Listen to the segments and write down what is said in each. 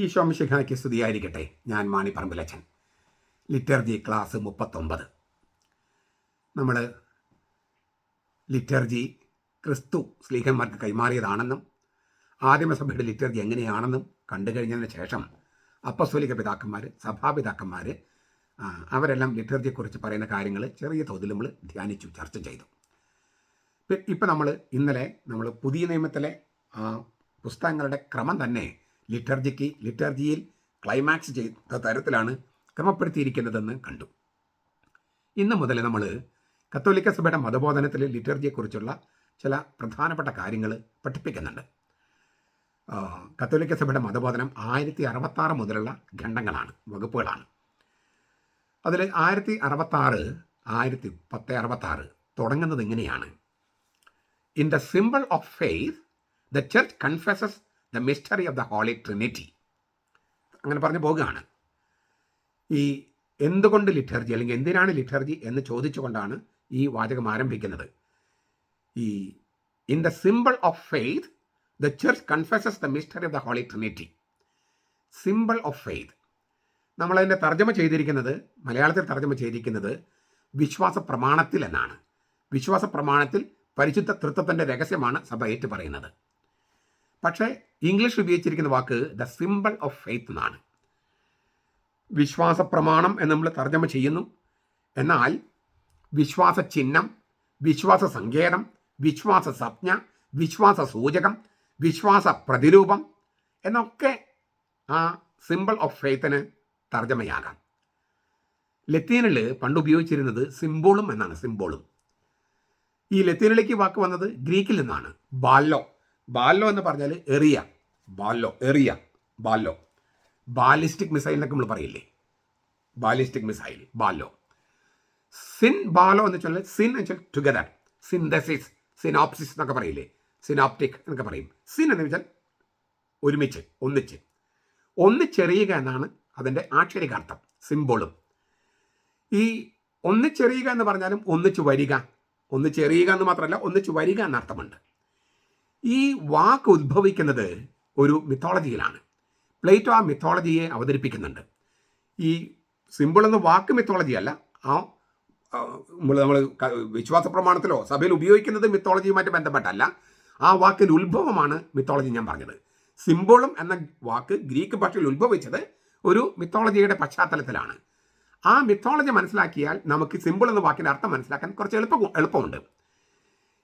ഈ ശോമശിഖായ്ക്ക് സ്തുതിയായിരിക്കട്ടെ. ഞാൻ മാണി പറമ്പിലച്ചൻ. ലിറ്റർജി ക്ലാസ് മുപ്പത്തൊമ്പത്. നമ്മൾ ലിറ്റർജി ക്രിസ്തു സ്ലീഹന്മാർക്ക് കൈമാറിയതാണെന്നും ആദിമസഭയുടെ ലിറ്റർജി എങ്ങനെയാണെന്നും കണ്ടു കഴിഞ്ഞതിന് ശേഷം അപ്പസ്വലിക പിതാക്കന്മാർ സഭാപിതാക്കന്മാർ അവരെല്ലാം ലിറ്റർജിയെക്കുറിച്ച് പറയുന്ന കാര്യങ്ങൾ ചെറിയ തോതിൽ നമ്മൾ ധ്യാനിച്ചു ചർച്ച ചെയ്തു. ഇപ്പം നമ്മൾ ഇന്നലെ നമ്മൾ പുതിയ നിയമത്തിലെ പുസ്തകങ്ങളുടെ ക്രമം തന്നെ ലിറ്റർജിക്ക് ലിറ്റർജിയിൽ ക്ലൈമാക്സ് ചെയ്ത തരത്തിലാണ് ക്രമപ്പെടുത്തിയിരിക്കുന്നതെന്ന് കണ്ടു. ഇന്ന് മുതൽ നമ്മൾ കത്തോലിക്ക സഭയുടെ മതബോധനത്തിൽ ലിറ്റർജിയെക്കുറിച്ചുള്ള ചില പ്രധാനപ്പെട്ട കാര്യങ്ങൾ പഠിപ്പിക്കുന്നുണ്ട്. കത്തോലിക്ക സഭയുടെ മതബോധനം ആയിരത്തി അറുപത്താറ് മുതലുള്ള ഖണ്ഡങ്ങളാണ് വകുപ്പുകളാണ്. അതിൽ ആയിരത്തി അറുപത്താറ് ആയിരത്തി പത്ത് അറുപത്താറ് തുടങ്ങുന്നത് ഇങ്ങനെയാണ്. In the symbol of faith the church confesses the mystery of the holy trinity അങ്ങനെ പറഞ്ഞു പോകുകയാണ്. ഈ എന്തുകൊണ്ട് ലിറ്റർജി അല്ലെങ്കിൽ എന്തിനാണ് ലിറ്റർജി എന്ന് ചോദിച്ചുകൊണ്ടാണ് ഈ വാചകം ആരംഭിക്കുന്നത്. ഈ in the symbol of faith the church confesses the mystery of the holy trinity symbol of faith നമ്മളതിന്റെ തർജമ ചെയ്തിരിക്കുന്നത് മലയാളത്തിൽ തർജമ ചെയ്തിരിക്കുന്നത് വിശ്വാസ പ്രമാണത്തിൽ എന്നാണ്. വിശ്വാസ പ്രമാണത്തിൽ പരിശുദ്ധ തൃത്വത്തിന്റെ രഹസ്യമാണ് സഭ ഏറ്റു പറയുന്നത്. പക്ഷേ ഇംഗ്ലീഷ് ഉപയോഗിച്ചിരിക്കുന്ന വാക്ക് ദ സിമ്പിൾ ഓഫ് ഫെയ്ത്ത് എന്നാണ്. വിശ്വാസ പ്രമാണം എന്ന് നമ്മൾ തർജമ ചെയ്യുന്നു. എന്നാൽ വിശ്വാസ ചിഹ്നം വിശ്വാസ സങ്കേതം വിശ്വാസ സംജ്ഞ വിശ്വാസ സൂചകം വിശ്വാസ പ്രതിരൂപം എന്നൊക്കെ ആ സിമ്പിൾ ഓഫ് ഫെയ്ത്തിന് തർജമയാകാം. ലത്തീനിൽ പണ്ട് ഉപയോഗിച്ചിരുന്നത് സിംബോളും എന്നാണ് സിംബോളും ഈ ലത്തീനിലേക്ക് വാക്ക് വന്നത് ഗ്രീക്കിൽ നിന്നാണ് ബാല്ലോ. ബാല്ലോ എന്ന് പറഞ്ഞാൽ എറിയ. ബാലോ എറിയ ബാലോ ബാലിസ്റ്റിക് മിസൈൽ എന്നൊക്കെ നമ്മൾ പറയില്ലേ? ബാലിസ്റ്റിക് മിസൈൽ ബാലോ സിൻ ബാലോ എന്ന് വെച്ചാൽ സിൻ എന്ന് വെച്ചാൽ ടുഗദർ സിന്തസിസ് സിനോപ്സിസ് എന്നൊക്കെ പറയില്ലേ? സിനോപ്റ്റിക് എന്നൊക്കെ പറയും. സിൻ എന്ന് വെച്ചാൽ ഒരുമിച്ച് ഒന്നിച്ച്. ഒന്നിച്ചെറിയുക എന്നാണ് അതിന്റെ ആക്ഷരികാർത്ഥം സിംബോളും ഈ ഒന്നിച്ചെറിയുക എന്ന് പറഞ്ഞാലും ഒന്നിച്ച് വരിക. ഒന്നിച്ചെറിയുക എന്ന് മാത്രമല്ല ഒന്നിച്ച് വരിക എന്നർത്ഥമുണ്ട്. ഈ വാക്ക് ഉദ്ഭവിക്കുന്നത് ഒരു മിത്തോളജിയിലാണ് പ്ലേറ്റോ ആ മിത്തോളജിയെ അവതരിപ്പിക്കുന്നുണ്ട്. ഈ സിമ്പിൾ എന്ന വാക്ക് മിത്തോളജി അല്ല ആ നമ്മൾ നമ്മൾ വിശ്വാസ പ്രമാണത്തിലോ സഭയിൽ ഉപയോഗിക്കുന്നത് മിത്തോളജിയുമായിട്ട് ബന്ധപ്പെട്ടല്ല. ആ വാക്കിന്റെ ഉത്ഭവമാണ് മിത്തോളജി ഞാൻ പറഞ്ഞത്. സിംബോളം എന്ന വാക്ക് ഗ്രീക്ക് ഭാഷയിൽ ഉത്ഭവിച്ചത് ഒരു മിത്തോളജിയുടെ പശ്ചാത്തലത്തിലാണ്. ആ മിത്തോളജി മനസ്സിലാക്കിയാൽ നമുക്ക് സിമ്പിൾ എന്ന വാക്കിന്റെ അർത്ഥം മനസ്സിലാക്കാൻ കുറച്ച് എളുപ്പം എളുപ്പമുണ്ട്.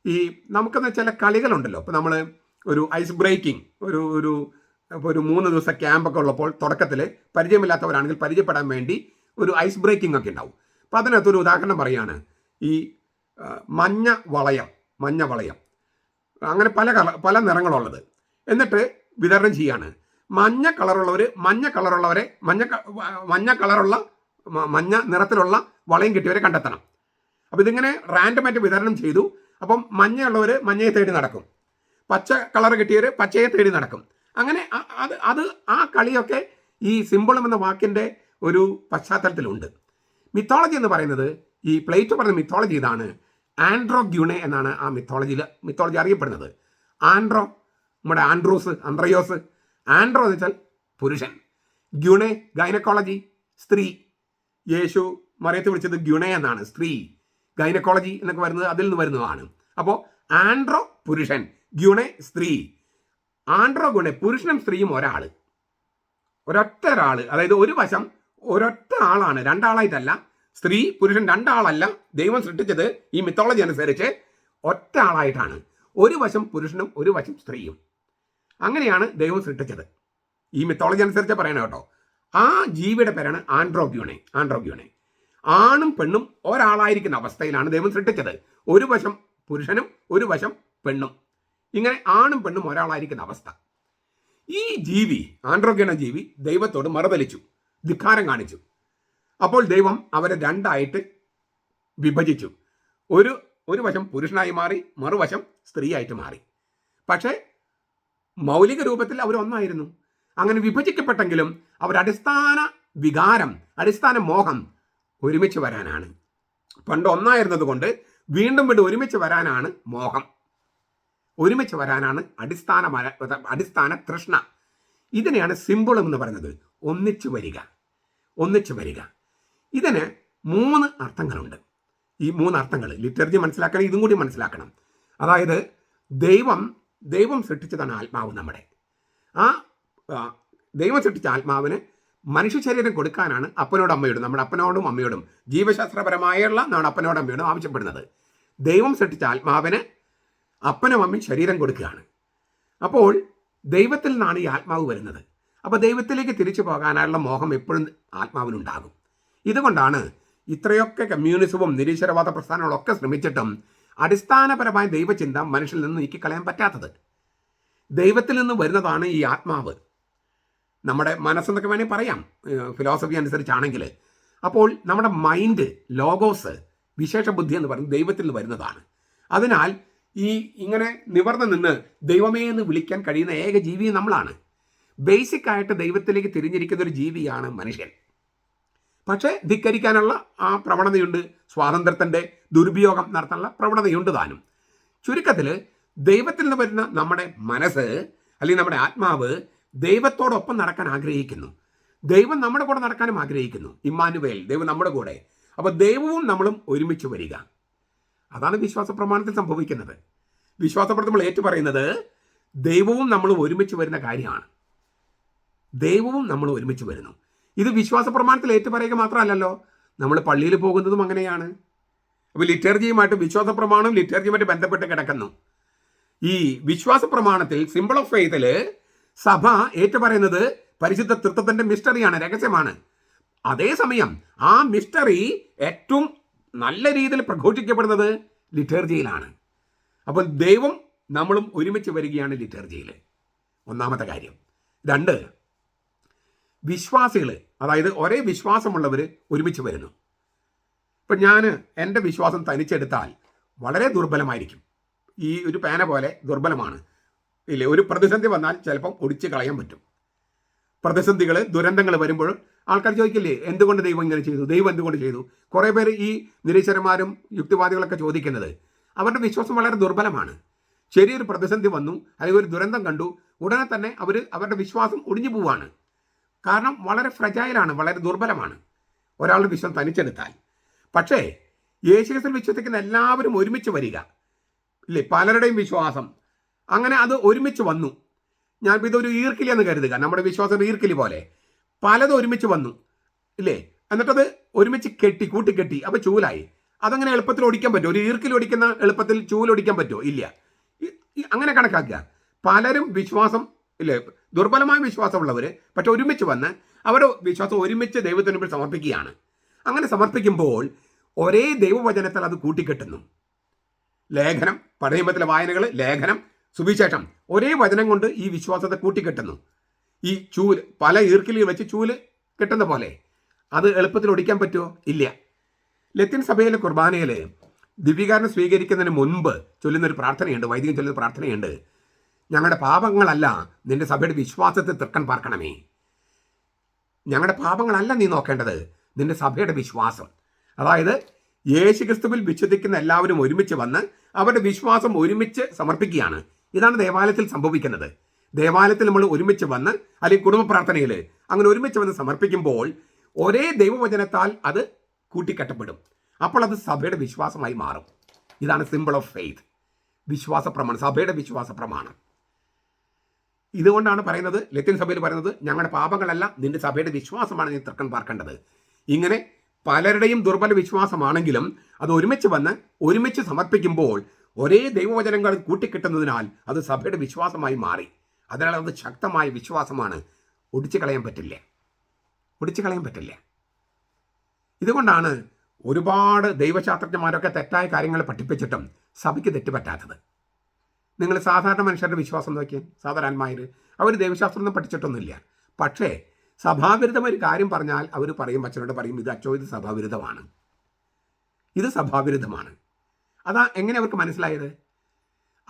ഈ നമുക്കെന്ന് ചില കളികളുണ്ടല്ലോ. ഇപ്പോൾ നമ്മൾ ഒരു ഐസ് ബ്രേക്കിംഗ് ഒരു ഒരു ഒരു മൂന്ന് ദിവസം ക്യാമ്പൊക്കെ ഉള്ളപ്പോൾ തുടക്കത്തിൽ പരിചയമില്ലാത്തവരാണെങ്കിൽ പരിചയപ്പെടാൻ വേണ്ടി ഒരു ഐസ് ബ്രേക്കിംഗ് ഒക്കെ ഉണ്ടാവും. അപ്പോൾ അതിനകത്തൊരു ഉദാഹരണം പറയുകയാണ് ഈ മഞ്ഞ വളയം മഞ്ഞ വളയം. അങ്ങനെ പല കളർ പല നിറങ്ങളുള്ളത്. എന്നിട്ട് വിതരണം ചെയ്യാണ്. മഞ്ഞ കളറുള്ളവർ മഞ്ഞ കളറുള്ളവരെ മഞ്ഞ മഞ്ഞ കളറുള്ള മഞ്ഞ നിറത്തിലുള്ള വളയം കിട്ടിയവരെ കണ്ടെത്തണം. അപ്പോൾ ഇതിങ്ങനെ റാൻഡമായിട്ട് വിതരണം ചെയ്തു. അപ്പം മഞ്ഞയുള്ളവർ മഞ്ഞയെ തേടി നടക്കും. പച്ച കളർ കിട്ടിയവർ പച്ചയെ തേടി നടക്കും. അങ്ങനെ അത് അത് ആ കളിയൊക്കെ ഈ സിംബളം എന്ന വാക്കിന്റെ ഒരു പശ്ചാത്തലത്തിലുണ്ട്. മിത്തോളജി എന്ന് പറയുന്നത് ഈ പ്ലേറ്റോ പറഞ്ഞ മിത്തോളജി ഇതാണ്. ആൻഡ്രോ ഗ്യൂണെ എന്നാണ് ആ മിത്തോളജിയിൽ മിത്തോളജി അറിയപ്പെടുന്നത്. ആൻഡ്രോ നമ്മുടെ ആൻഡ്രോസ് അന്ത്രയോസ്. ആൻഡ്രോ എന്ന് വെച്ചാൽ പുരുഷൻ. ഗ്യുണെ ഗൈനക്കോളജി സ്ത്രീ. യേശു മറിയത്ത് വിളിച്ചത് ഗ്യുണെ എന്നാണ് സ്ത്രീ. ഗൈനക്കോളജി എന്നൊക്കെ വരുന്നത് അതിൽ നിന്ന് വരുന്നതാണ്. അപ്പോൾ ആൻഡ്രോ പുരുഷൻ ഗ്യുണെ സ്ത്രീ. ആൻഡ്രോ ഗുണെ പുരുഷനും സ്ത്രീയും ഒരാൾ ഒരൊറ്റ ഒരാൾ അതായത് ഒരു വശം ഒരൊറ്റ ആളാണ് രണ്ടാളായിട്ടല്ല. സ്ത്രീ പുരുഷൻ രണ്ടാളല്ല. ദൈവം സൃഷ്ടിച്ചത് ഈ മിത്തോളജി അനുസരിച്ച് ഒറ്റ ആളായിട്ടാണ്. ഒരു വശം പുരുഷനും ഒരു വശം സ്ത്രീയും. അങ്ങനെയാണ് ദൈവം സൃഷ്ടിച്ചത്. ഈ മിത്തോളജി അനുസരിച്ച് പറയണം കേട്ടോ. ആ ജീവിയുടെ പേരാണ് ആൻഡ്രോഗ്യൂണെ ആൻഡ്രോഗ്യൂണെ ആണും പെണ്ണും ഒരാളായിരിക്കുന്ന അവസ്ഥയിലാണ് ദൈവം സൃഷ്ടിച്ചത്. ഒരു വശം പുരുഷനും ഒരു വശം പെണ്ണും. ഇങ്ങനെ ആണും പെണ്ണും ഒരാളായിരിക്കുന്ന അവസ്ഥ. ഈ ജീവി ആൻഡ്രോഗ്യണ ജീവി ദൈവത്തോട് മറുതലിച്ചു ധിക്കാരം കാണിച്ചു. അപ്പോൾ ദൈവം അവരെ രണ്ടായിട്ട് വിഭജിച്ചു. ഒരു ഒരു വശം പുരുഷനായി മാറി മറുവശം സ്ത്രീയായിട്ട് മാറി. പക്ഷേ മൗലിക രൂപത്തിൽ അവരൊന്നായിരുന്നു അങ്ങനെ വിഭജിക്കപ്പെട്ടെങ്കിലും അവർ അടിസ്ഥാന വികാരം അടിസ്ഥാന മോഹം ഒരുമിച്ച് വരാനാണ്. പണ്ട് ഒന്നായിരുന്നത് കൊണ്ട് വീണ്ടും വീണ്ടും ഒരുമിച്ച് വരാനാണ് മോഹം. ഒരുമിച്ച് വരാനാണ് അടിസ്ഥാന അടിസ്ഥാന തൃഷ്ണ. ഇതിനെയാണ് സിമ്പിളും എന്ന് പറയുന്നത്. ഒന്നിച്ചു വരിക. ഒന്നിച്ചു വരിക. ഇതിന് മൂന്ന് അർത്ഥങ്ങളുണ്ട്. ഈ മൂന്ന് അർത്ഥങ്ങൾ ലിറ്റർജി മനസ്സിലാക്കണം ഇതും കൂടി മനസ്സിലാക്കണം. അതായത് ദൈവം ദൈവം സൃഷ്ടിച്ചതാണ് ആത്മാവ് നമ്മുടെ. ആ, ദൈവം സൃഷ്ടിച്ച ആത്മാവിന് മനുഷ്യ ശരീരം കൊടുക്കാനാണ് അപ്പനോടും അമ്മയോടും നമ്മുടെ അപ്പനോടും അമ്മയോടും ജീവശാസ്ത്രപരമായുള്ള നമ്മുടെ അപ്പനോടും അമ്മയോടും ആവശ്യപ്പെടുന്നത്. ദൈവം സൃഷ്ടിച്ച ആത്മാവിന് അപ്പനും അമ്മയും ശരീരം കൊടുക്കുകയാണ്. അപ്പോൾ ദൈവത്തിൽ നിന്നാണ് ഈ ആത്മാവ് വരുന്നത്. അപ്പോൾ ദൈവത്തിലേക്ക് തിരിച്ചു പോകാനുള്ള മോഹം എപ്പോഴും ആത്മാവിനുണ്ടാകും. ഇതുകൊണ്ടാണ് ഇത്രയൊക്കെ കമ്മ്യൂണിസവും നിരീശ്വരവാദ പ്രസ്ഥാനങ്ങളൊക്കെ ശ്രമിച്ചിട്ടും അടിസ്ഥാനപരമായ ദൈവചിന്ത മനുഷ്യനിൽ നിന്ന് നീക്കിക്കളയാൻ പറ്റാത്തത്. ദൈവത്തിൽ നിന്ന് വരുന്നതാണ് ഈ ആത്മാവ്. നമ്മുടെ മനസ്സെന്നൊക്കെ വേണമെങ്കിൽ പറയാം. ഫിലോസഫി അനുസരിച്ചാണെങ്കിൽ അപ്പോൾ നമ്മുടെ മൈൻഡ് ലോഗോസ് വിശേഷ ബുദ്ധി എന്ന് പറയുന്നത് ദൈവത്തിൽ നിന്ന് വരുന്നതാണ്. അതിനാൽ ഈ ഇങ്ങനെ നിവർന്നു നിന്ന് ദൈവമേ എന്ന് വിളിക്കാൻ കഴിയുന്ന ഏക ജീവി നമ്മളാണ്. ബേസിക് ആയിട്ട് ദൈവത്തിലേക്ക് തിരിഞ്ഞിരിക്കുന്ന ഒരു ജീവിയാണ് മനുഷ്യൻ. പക്ഷേ ധിക്കരിക്കാനുള്ള ആ പ്രവണതയുണ്ട് സ്വാതന്ത്ര്യത്തിന്റെ ദുരുപയോഗം നടത്താനുള്ള പ്രവണതയുണ്ട് താനും. ചുരുക്കത്തിൽ ദൈവത്തിൽ നിന്ന് വരുന്ന നമ്മുടെ മനസ്സ് അല്ലെങ്കിൽ നമ്മുടെ ആത്മാവ് ദൈവത്തോടൊപ്പം നടക്കാൻ ആഗ്രഹിക്കുന്നു. ദൈവം നമ്മുടെ കൂടെ നടക്കാനും ആഗ്രഹിക്കുന്നു. ഇമ്മാനുവേൽ ദൈവം നമ്മുടെ കൂടെ. അപ്പോൾ ദൈവവും നമ്മളും ഒരുമിച്ച് വരിക. അതാണ് വിശ്വാസ പ്രമാണത്തിൽ സംഭവിക്കുന്നത്. വിശ്വാസപ്രതി നമ്മൾ ഏറ്റു പറയുന്നത് ദൈവവും നമ്മളും ഒരുമിച്ച് വരുന്ന കാര്യമാണ്. ദൈവവും നമ്മൾ ഒരുമിച്ച് വരുന്നു. ഇത് വിശ്വാസ പ്രമാണത്തിൽ ഏറ്റു പറയുക മാത്രമല്ലല്ലോ. നമ്മൾ പള്ളിയിൽ പോകുന്നതും അങ്ങനെയാണ്. അപ്പോൾ ലിറ്റർജിയുമായിട്ട് വിശ്വാസ പ്രമാണവും ലിറ്റർജിയുമായിട്ട് ബന്ധപ്പെട്ട് കിടക്കുന്നു. ഈ വിശ്വാസ പ്രമാണത്തിൽ സിമ്പിൾ ഓഫ് ഫെയ്ത്തിൽ സഭ ഏറ്റുപറയുന്നത് പരിശുദ്ധ തൃത്വത്തിന്റെ മിസ്റ്ററിയാണ് രഹസ്യമാണ്. അതേസമയം ആ മിസ്റ്ററി ഏറ്റവും നല്ല രീതിയിൽ പ്രഘോഷിക്കപ്പെടുന്നത് ലിറ്റർജിയിലാണ്. അപ്പോൾ ദൈവം നമ്മളും ഒരുമിച്ച് വരികയാണ് ലിറ്റർജിയിൽ. ഒന്നാമത്തെ കാര്യം. രണ്ട് വിശ്വാസികൾ അതായത് ഒരേ വിശ്വാസമുള്ളവർ ഒരുമിച്ച് വരുന്നു. ഇപ്പം ഞാൻ എന്റെ വിശ്വാസം തനിച്ചെടുത്താൽ വളരെ ദുർബലമായിരിക്കും. ഈ ഒരു പേന പോലെ ദുർബലമാണ്. ഇല്ലേ? ഒരു പ്രതിസന്ധി വന്നാൽ ചിലപ്പം ഒടിച്ച് കളയാൻ പറ്റും. പ്രതിസന്ധികൾ ദുരന്തങ്ങൾ വരുമ്പോൾ ആൾക്കാർ ചോദിക്കില്ലേ എന്തുകൊണ്ട് ദൈവം ഇങ്ങനെ ചെയ്തു? ദൈവം എന്തുകൊണ്ട് ചെയ്തു? കുറേ പേര് ഈ നിരീശ്വരന്മാരും യുക്തിവാദികളൊക്കെ ചോദിക്കുന്നത്. അവരുടെ വിശ്വാസം വളരെ ദുർബലമാണ്. ചെറിയൊരു പ്രതിസന്ധി വന്നു അല്ലെങ്കിൽ ഒരു ദുരന്തം കണ്ടു ഉടനെ തന്നെ അവർ അവരുടെ വിശ്വാസം ഒടിഞ്ഞു പോവാണ്. കാരണം വളരെ ഫ്രജൈലാണ് വളരെ ദുർബലമാണ്. ഒരാളുടെ വിശ്വാസം തനിച്ചെടുത്താൽ. പക്ഷേ യേശുസിൽ വിശ്വസിക്കുന്ന എല്ലാവരും ഒരുമിച്ച് വരിക. ഇല്ലേ? പലരുടെയും വിശ്വാസം അങ്ങനെ അത് ഒരുമിച്ച് വന്നു. ഞാൻ ഇതൊരു ഈർക്കിലി എന്ന് കരുതുക. നമ്മുടെ വിശ്വാസം ഈർക്കിലി പോലെ. പലതും ഒരുമിച്ച് വന്നു. ഇല്ലേ? എന്നിട്ടത് ഒരുമിച്ച് കെട്ടി കൂട്ടിക്കെട്ടി. അപ്പോൾ ചൂലായി. അതങ്ങനെ എളുപ്പത്തിൽ ഓടിക്കാൻ പറ്റുമോ? ഒരു ഈർക്കിൽ ഓടിക്കുന്ന എളുപ്പത്തിൽ ചൂലൊടിക്കാൻ പറ്റുമോ? ഇല്ല. അങ്ങനെ കണക്കാക്കുക. പലരും വിശ്വാസം ഇല്ലേ? ദുർബലമായ വിശ്വാസമുള്ളവർ പക്ഷെ ഒരുമിച്ച് വന്ന് അവരുടെ വിശ്വാസം ഒരുമിച്ച് ദൈവത്തിന് മുമ്പിൽ സമർപ്പിക്കുകയാണ്. അങ്ങനെ സമർപ്പിക്കുമ്പോൾ ഒരേ ദൈവവചനത്തിൽ അത് കൂട്ടിക്കെട്ടുന്നു. ലേഖനം പഴയമ്പത്തിലെ വായനകൾ ലേഖനം സുവിശേഷം ഒരേ വചനം കൊണ്ട് ഈ വിശ്വാസത്തെ കൂട്ടിക്കെട്ടുന്നു. ഈ ചൂൽ പല ഈർക്കിലിൽ വെച്ച് ചൂൽ കെട്ടുന്ന പോലെ അത് എളുപ്പത്തിൽ ഒടിക്കാൻ പറ്റുമോ ഇല്ല. ലത്തിൻ സഭയിലെ കുർബാനയിൽ ദിവ്യകാരനം സ്വീകരിക്കുന്നതിന് മുൻപ് ചൊല്ലുന്നൊരു പ്രാർത്ഥനയുണ്ട് വൈദികൻ ചൊല്ലുന്ന പ്രാർത്ഥനയുണ്ട്. ഞങ്ങളുടെ പാപങ്ങളല്ല നിന്റെ സഭയുടെ വിശ്വാസത്തെ തൃക്കൻ പാർക്കണമേ. ഞങ്ങളുടെ പാപങ്ങളല്ല നീ നോക്കേണ്ടത് നിന്റെ സഭയുടെ വിശ്വാസം. അതായത് യേശു ക്രിസ്തുവിൽ വിശ്വസിക്കുന്ന എല്ലാവരും ഒരുമിച്ച് വന്ന് അവരുടെ വിശ്വാസം ഒരുമിച്ച് സമർപ്പിക്കുകയാണ്. ഇതാണ് ദേവാലയത്തിൽ സംഭവിക്കുന്നത്. ദേവാലയത്തിൽ നമ്മൾ ഒരുമിച്ച് വന്ന് അല്ലെങ്കിൽ കുടുംബ പ്രാർത്ഥനയിൽ അങ്ങനെ ഒരുമിച്ച് വന്ന് സമർപ്പിക്കുമ്പോൾ ഒരേ ദൈവവചനത്താൽ അത് കൂട്ടിക്കെട്ടപ്പെടും. അപ്പോൾ അത് സഭയുടെ വിശ്വാസമായി മാറും. ഇതാണ് സിമ്പിൾ ഓഫ് ഫെയ്ത്ത് വിശ്വാസ പ്രമാണം സഭയുടെ വിശ്വാസ പ്രമാണം. ഇതുകൊണ്ടാണ് പറയുന്നത് ലത്തിൻ സഭയിൽ പറയുന്നത് ഞങ്ങളുടെ പാപങ്ങളല്ല നിന്റെ സഭയുടെ വിശ്വാസമാണ് നീ തർക്കം പാർക്കേണ്ടത്. ഇങ്ങനെ പലരുടെയും ദുർബല വിശ്വാസമാണെങ്കിലും അത് ഒരുമിച്ച് വന്ന് ഒരുമിച്ച് സമർപ്പിക്കുമ്പോൾ ഒരേ ദൈവവചനങ്ങൾ കൂട്ടിക്കിട്ടുന്നതിനാൽ അത് സഭയുടെ വിശ്വാസമായി മാറി. അതിനാൽ അത് ശക്തമായ വിശ്വാസമാണ്. ഒടിച്ചു കളയാൻ പറ്റില്ല. ഒടിച്ചു കളയാൻ പറ്റില്ല. ഇതുകൊണ്ടാണ് ഒരുപാട് ദൈവശാസ്ത്രജ്ഞന്മാരൊക്കെ തെറ്റായ കാര്യങ്ങൾ പഠിപ്പിച്ചിട്ടും സഭയ്ക്ക് തെറ്റുപറ്റാത്തത്. നിങ്ങൾ സാധാരണ മനുഷ്യരുടെ വിശ്വാസം നോക്കിയാൽ സാധാരണമാർ അവർ ദൈവശാസ്ത്രമൊന്നും പഠിച്ചിട്ടൊന്നുമില്ല. പക്ഷേ സഭാവിരുദ്ധം ഒരു കാര്യം പറഞ്ഞാൽ അവർ പറയും അച്ഛനോട് പറയും ഇത് അച്ചോ ഇത് സഭാവിരുദ്ധമാണ്. ഇത് സഭാവിരുദ്ധമാണ്. അതാ എങ്ങനെ അവർക്ക് മനസ്സിലായത്?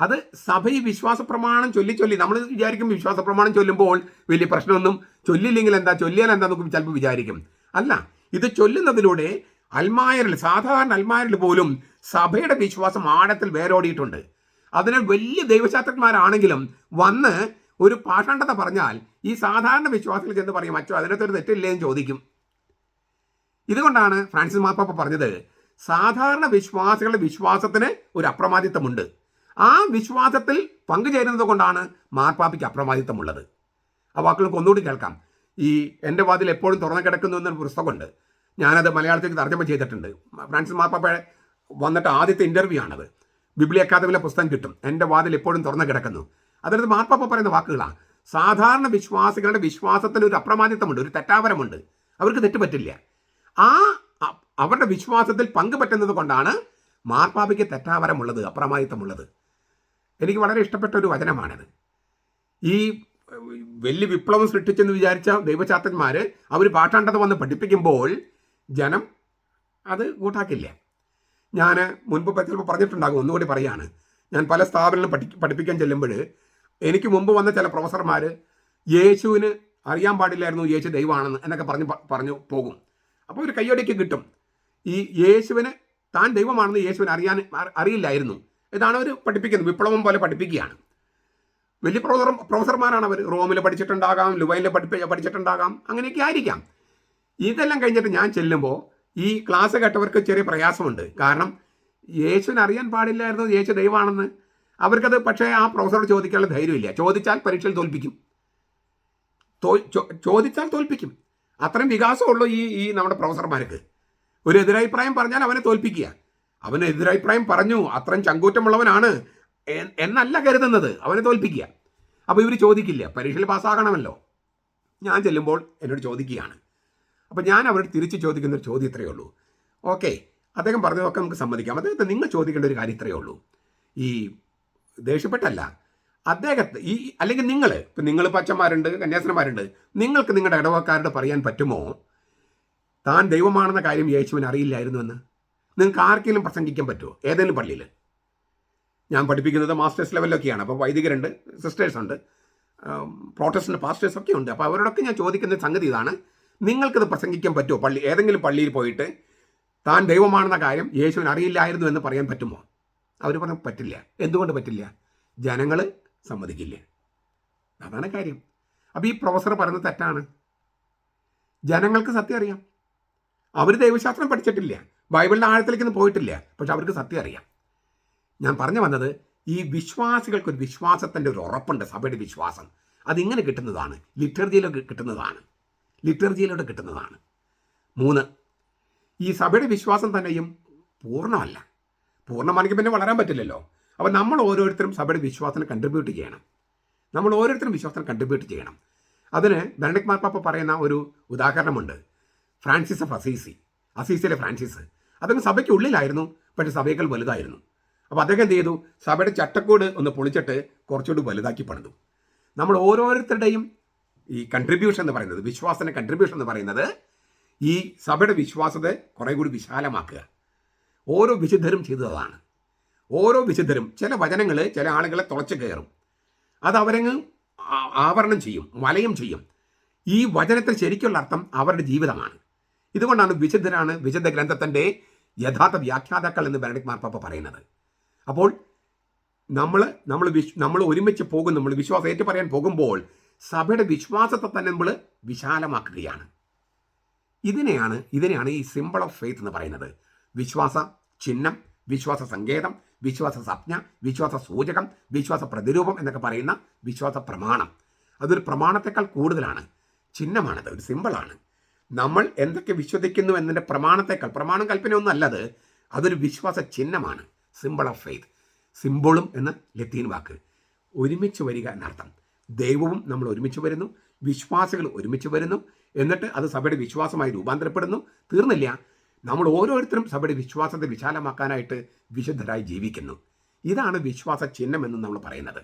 അത് സഭ ഈ വിശ്വാസ പ്രമാണം ചൊല്ലി ചൊല്ലി നമ്മൾ വിചാരിക്കും വിശ്വാസ പ്രമാണം ചൊല്ലുമ്പോൾ വലിയ പ്രശ്നമൊന്നും ചൊല്ലില്ലെങ്കിൽ എന്താ? ചൊല്ലിയാൽ എന്താ നമുക്ക് ചിലപ്പോൾ വിചാരിക്കും. അല്ല ഇത് ചൊല്ലുന്നതിലൂടെ അൽമായരിൽ സാധാരണ അൽമായരിൽ പോലും സഭയുടെ വിശ്വാസം ആഴത്തിൽ വേരോടിയിട്ടുണ്ട്. അതിനാൽ വലിയ ദൈവശാസ്ത്രജ്ഞന്മാരാണെങ്കിലും വന്ന് ഒരു പാഷണ്ഡത പറഞ്ഞാൽ ഈ സാധാരണ വിശ്വാസികൾ ചെന്ന് പറയും? അച്ചോ അതിനകത്തൊരു തെറ്റില്ലേ? എന്ന് ചോദിക്കും. ഇതുകൊണ്ടാണ് ഫ്രാൻസിസ് മാർപ്പാപ്പ പറഞ്ഞത് സാധാരണ വിശ്വാസികളുടെ വിശ്വാസത്തിന് ഒരു അപ്രമാദിത്വമുണ്ട്. ആ വിശ്വാസത്തിൽ പങ്കുചേരുന്നത് കൊണ്ടാണ് മാർപ്പാപ്പയ്ക്ക് അപ്രമാദിത്വമുള്ളത്. ആ വാക്കുകൾക്ക് ഒന്നുകൂടി കേൾക്കാം. ഈ എന്റെ വാതിൽ എപ്പോഴും തുറന്നു കിടക്കുന്നു എന്നൊരു പുസ്തകമുണ്ട്. ഞാനത് മലയാളത്തിലേക്ക് തർജമ ചെയ്തിട്ടുണ്ട്. ഫ്രാൻസിസ് മാർപ്പാപ്പ വന്നിട്ട് ആദ്യത്തെ ഇന്റർവ്യൂ ആണത്. ബിബ്ലി അക്കാദമിയിലെ പുസ്തകം കിട്ടും. എന്റെ വാതിൽ എപ്പോഴും തുറന്നു കിടക്കുന്നു. അതിനകത്ത് മാർപ്പാപ്പ പറയുന്ന വാക്കുകളാണ് സാധാരണ വിശ്വാസികളുടെ വിശ്വാസത്തിന് ഒരു അപ്രമാദിത്വമുണ്ട്. ഒരു തെറ്റാവരമുണ്ട്. അവർക്ക് തെറ്റുപറ്റില്ല ആ അവരുടെ വിശ്വാസത്തിൽ പങ്കുപറ്റുന്നത് കൊണ്ടാണ് മാർപ്പാപ്പയ്ക്ക് തെറ്റാവരമുള്ളത് അപ്രമാദിത്വമുള്ളത് എനിക്ക് വളരെ ഇഷ്ടപ്പെട്ട ഒരു വചനമാണിത്. ഈ വലിയ വിപ്ലവം സൃഷ്ടിച്ചെന്ന് വിചാരിച്ച ദൈവശാസ്ത്രന്മാർ അവർ പാട്ടാണ്ടത് വന്ന് പഠിപ്പിക്കുമ്പോൾ ജനം അത് കൂട്ടാക്കില്ല. ഞാൻ മുൻപ് ചിലപ്പോൾ പറഞ്ഞിട്ടുണ്ടാകും ഒന്നുകൂടി പറയാണ്. ഞാൻ പല സ്ഥാപനങ്ങളിലും പഠി പഠിപ്പിക്കാൻ ചെല്ലുമ്പോൾ എനിക്ക് മുമ്പ് വന്ന ചില പ്രൊഫസർമാർ യേശുവിന് അറിയാൻ പാടില്ലായിരുന്നു യേശു ദൈവമാണെന്ന് എന്നൊക്കെ പറഞ്ഞ് പറഞ്ഞു പോകും. അപ്പോൾ ഒരു കയ്യടിക്ക് കിട്ടും. ഈ യേശുവിനെ താൻ ദൈവമാണെന്ന് യേശുവിന് അറിയാൻ അറിയില്ലായിരുന്നു. ഇതാണ് അവർ പഠിപ്പിക്കുന്നത്. വിപ്ലവം പോലെ പഠിപ്പിക്കുകയാണ്. വലിയ പ്രൊഫസർ പ്രൊഫസർമാരാണ് അവർ റോമിൽ പഠിച്ചിട്ടുണ്ടാകാം ലുബൈനിൽ പഠിപ്പി പഠിച്ചിട്ടുണ്ടാകാം അങ്ങനെയൊക്കെ ആയിരിക്കാം. ഇതെല്ലാം കഴിഞ്ഞിട്ട് ഞാൻ ചെല്ലുമ്പോൾ ഈ ക്ലാസ് കേട്ടവർക്ക് ചെറിയ പ്രയാസമുണ്ട്. കാരണം യേശുവിനെ അറിയാൻ പാടില്ലായിരുന്നു യേശു ദൈവമാണെന്ന്. അവർക്കത് പക്ഷേ ആ പ്രൊഫസറോട് ചോദിക്കാനുള്ള ധൈര്യമില്ല. ചോദിച്ചാൽ പരീക്ഷയിൽ തോൽപ്പിക്കും. ചോദിച്ചാൽ തോൽപ്പിക്കും. അത്രയും വികാസമുള്ളൂ ഈ ഈ നമ്മുടെ പ്രൊഫസർമാർക്ക്. ഒരു എതിരഭിപ്രായം പറഞ്ഞാൽ അവനെ തോൽപ്പിക്കുക. അവന് എതിരഭിപ്രായം പറഞ്ഞു അത്രയും ചങ്കൂറ്റമുള്ളവനാണ് എന്നല്ല കരുതുന്നത് അവനെ തോൽപ്പിക്കുക. അപ്പോൾ ഇവർ ചോദിക്കില്ല പരീക്ഷയിൽ പാസ്സാകണമല്ലോ. ഞാൻ ചെല്ലുമ്പോൾ എന്നോട് ചോദിക്കുകയാണ്. അപ്പോൾ ഞാൻ അവരോട് തിരിച്ച് ചോദിക്കുന്ന ഒരു ചോദ്യം ഇത്രയേ ഉള്ളൂ. ഓക്കെ അദ്ദേഹം പറഞ്ഞതൊക്കെ നമുക്ക് സമ്മതിക്കാം. അദ്ദേഹത്തെ നിങ്ങൾ ചോദിക്കേണ്ട ഒരു കാര്യം ഇത്രയേ ഉള്ളൂ. ഈ ദേഷ്യപ്പെട്ടല്ല അദ്ദേഹത്തെ ഈ അല്ലെങ്കിൽ നിങ്ങൾ ഇപ്പം നിങ്ങൾ പച്ചന്മാരുണ്ട് കന്യാസന്മാരുണ്ട് നിങ്ങൾക്ക് നിങ്ങളുടെ ഇടവക്കാരോട് പറയാൻ പറ്റുമോ? താൻ ദൈവമാണെന്ന കാര്യം യേശുവിന് അറിയില്ലായിരുന്നു എന്ന് നിങ്ങൾക്ക് ആർക്കെങ്കിലും പ്രസംഗിക്കാൻ പറ്റുമോ? ഏതെങ്കിലും പള്ളിയിൽ? ഞാൻ പഠിപ്പിക്കുന്നത് മാസ്റ്റേഴ്സ് ലെവലിലൊക്കെയാണ്. അപ്പോൾ വൈദികരുണ്ട് സിസ്റ്റേഴ്സ് ഉണ്ട് പ്രോട്ടസ്റ്റന്റ് പാസ്റ്റേഴ്സ് ഒക്കെ ഉണ്ട്. അപ്പോൾ അവരോടൊക്കെ ഞാൻ ചോദിക്കുന്ന സംഗതി ഇതാണ്. നിങ്ങൾക്കിത് പ്രസംഗിക്കാൻ പറ്റുമോ? പള്ളി ഏതെങ്കിലും പള്ളിയിൽ പോയിട്ട് താൻ ദൈവമാണെന്ന കാര്യം യേശുവിന് അറിയില്ലായിരുന്നു എന്ന് പറയാൻ പറ്റുമോ? അവർ പറഞ്ഞു പറ്റില്ല. എന്തുകൊണ്ട് പറ്റില്ല? ജനങ്ങൾ സമ്മതിക്കില്ല. അതാണ് കാര്യം. അപ്പോൾ ഈ പ്രൊഫസർ പറയുന്നത് തെറ്റാണ്. ജനങ്ങൾക്ക് സത്യം അറിയാം. അവർ ദൈവശാസ്ത്രം പഠിച്ചിട്ടില്ല. ബൈബിളിന്റെ ആഴത്തിലേക്കൊന്നും പോയിട്ടില്ല. പക്ഷെ അവർക്ക് സത്യം അറിയാം. ഞാൻ പറഞ്ഞു വന്നത് ഈ വിശ്വാസികൾക്ക് ഒരു വിശ്വാസത്തിന്റെ ഒരു ഉറപ്പുണ്ട്. സഭയുടെ വിശ്വാസം. അതിങ്ങനെ കിട്ടുന്നതാണ്. ലിറ്റർജിയിലൊക്കെ കിട്ടുന്നതാണ്. ലിറ്റർജിയിലൂടെ കിട്ടുന്നതാണ്. മൂന്ന് ഈ സഭയുടെ വിശ്വാസം തന്നെയും പൂർണമല്ല. പൂർണമാണെങ്കിൽ പിന്നെ വളരാൻ പറ്റില്ലല്ലോ. അപ്പോൾ നമ്മൾ ഓരോരുത്തരും സഭയുടെ വിശ്വാസത്തിന് കൺട്രിബ്യൂട്ട് ചെയ്യണം. നമ്മൾ ഓരോരുത്തരും വിശ്വാസത്തിന് കൺട്രിബ്യൂട്ട് ചെയ്യണം. അതിന് ബെനഡിക് മാർപ്പാപ്പ പറയുന്ന ഒരു ഉദാഹരണമുണ്ട്. Francis of Assisi. അസീസിലെ ഫ്രാൻസിസ്. അദ്ദേഹം സഭയ്ക്ക് ഉള്ളിലായിരുന്നു പക്ഷേ സഭയേക്കാൾ വലുതായിരുന്നു. അപ്പോൾ അദ്ദേഹം എന്ത് ചെയ്തു? സഭയുടെ ചട്ടക്കൂട് ഒന്ന് പൊളിച്ചിട്ട് കുറച്ചുകൂടി വലുതാക്കി പണിതു. നമ്മൾ ഓരോരുത്തരുടെയും ഈ കൺട്രിബ്യൂഷൻ എന്ന് പറയുന്നത് വിശ്വാസത്തിന്റെ കൺട്രിബ്യൂഷൻ എന്ന് പറയുന്നത് ഈ സഭയുടെ വിശ്വാസത്തെ കുറേ കൂടി വിശാലമാക്കുക. ഓരോ വിശുദ്ധരും ചെയ്തതാണ്. ഓരോ വിശുദ്ധരും ചില വചനങ്ങൾ ചില ആളുകളെ തുളച്ച് കയറും. അത് അവരങ്ങ് ആവരണം ചെയ്യും വലയം ചെയ്യും. ഈ വചനത്തിന് ശരിക്കുള്ള അർത്ഥം അവരുടെ ജീവിതമാണ്. ഇതുകൊണ്ടാണ് വിശുദ്ധനാണ് വിശുദ്ധ ഗ്രന്ഥത്തിന്റെ യഥാർത്ഥ വ്യാഖ്യാതാക്കൾ എന്ന് ബെനഡിക് മാർപ്പാപ്പ പറയുന്നത്. അപ്പോൾ നമ്മൾ നമ്മൾ വിശ് നമ്മൾ ഒരുമിച്ച് പോകും നമ്മൾ വിശ്വാസം ഏറ്റു പറയാൻ പോകുമ്പോൾ സഭയുടെ വിശ്വാസത്തെ തന്നെ നമ്മൾ വിശാലമാക്കുകയാണ്. ഇതിനെയാണ് ഇതിനെയാണ് ഈ സിമ്പിൾ ഓഫ് ഫെയ്ത്ത് എന്ന് പറയുന്നത്. വിശ്വാസ ചിഹ്നം വിശ്വാസ സങ്കേതം വിശ്വാസ സംജ്ഞ വിശ്വാസ സൂചകം വിശ്വാസ പ്രതിരൂപം എന്നൊക്കെ പറയുന്ന വിശ്വാസ പ്രമാണം. അതൊരു പ്രമാണത്തെക്കാൾ കൂടുതലാണ്. ചിഹ്നമാണത് ഒരു സിമ്പിളാണ് നമ്മൾ എന്തൊക്കെ വിശ്വസിക്കുന്നു എന്നതിന്റെ പ്രമാണത്തെക്കാൾ പ്രമാണം കൽപ്പനയൊന്നും അല്ലത് അതൊരു വിശ്വാസ ചിഹ്നമാണ്. സിമ്പിൾ ഓഫ് ഫെയ്ത്ത് സിമ്പിളും എന്ന ലത്തീൻ വാക്ക്. ഒരുമിച്ച് വരിക എന്നർത്ഥം. ദൈവവും നമ്മൾ ഒരുമിച്ച് വരുന്നു വിശ്വാസികൾ ഒരുമിച്ച് വരുന്നു എന്നിട്ട് അത് സഭയുടെ വിശ്വാസമായി രൂപാന്തരപ്പെടുന്നു. തീർന്നില്ല. നമ്മൾ ഓരോരുത്തരും സഭയുടെ വിശ്വാസത്തെ വിശാലമാക്കാനായിട്ട് വിശുദ്ധരായി ജീവിക്കുന്നു. ഇതാണ് വിശ്വാസ ചിഹ്നം എന്ന് നമ്മൾ പറയുന്നത്.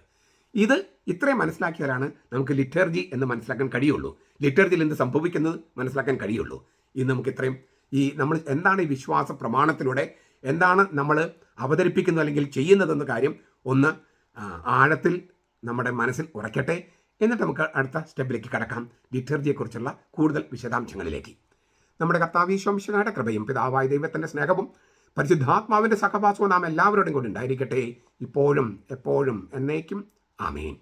ഇത് ഇത്രയും മനസ്സിലാക്കിയാലാണ് നമുക്ക് ലിറ്റർജി എന്ന് മനസ്സിലാക്കാൻ കഴിയുള്ളൂ. ലിറ്റർജിയിൽ എന്ത് സംഭവിക്കുന്നത് മനസ്സിലാക്കാൻ കഴിയുള്ളൂ. ഇന്ന് നമുക്ക് ഇത്രയും ഈ നമ്മൾ എന്താണ് ഈ വിശ്വാസ പ്രമാണത്തിലൂടെ എന്താണ് നമ്മൾ അവതരിപ്പിക്കുന്നത് അല്ലെങ്കിൽ ചെയ്യുന്നതെന്ന കാര്യം ഒന്ന് ആഴത്തിൽ നമ്മുടെ മനസ്സിൽ ഉറയ്ക്കട്ടെ. എന്നിട്ട് നമുക്ക് അടുത്ത സ്റ്റെപ്പിലേക്ക് കടക്കാം. ലിറ്റർജിയെക്കുറിച്ചുള്ള കൂടുതൽ വിശദാംശങ്ങളിലേക്ക്. നമ്മുടെ കർത്താവീശ്വംശനായുടെ കൃപയും പിതാവായ ദൈവത്തിന്റെ സ്നേഹവും പരിശുദ്ധാത്മാവിന്റെ സഹവാസവും നാം എല്ലാവരോടും കൂടി ഉണ്ടായിരിക്കട്ടെ. ഇപ്പോഴും എപ്പോഴും എന്നേക്കും ആമേൻ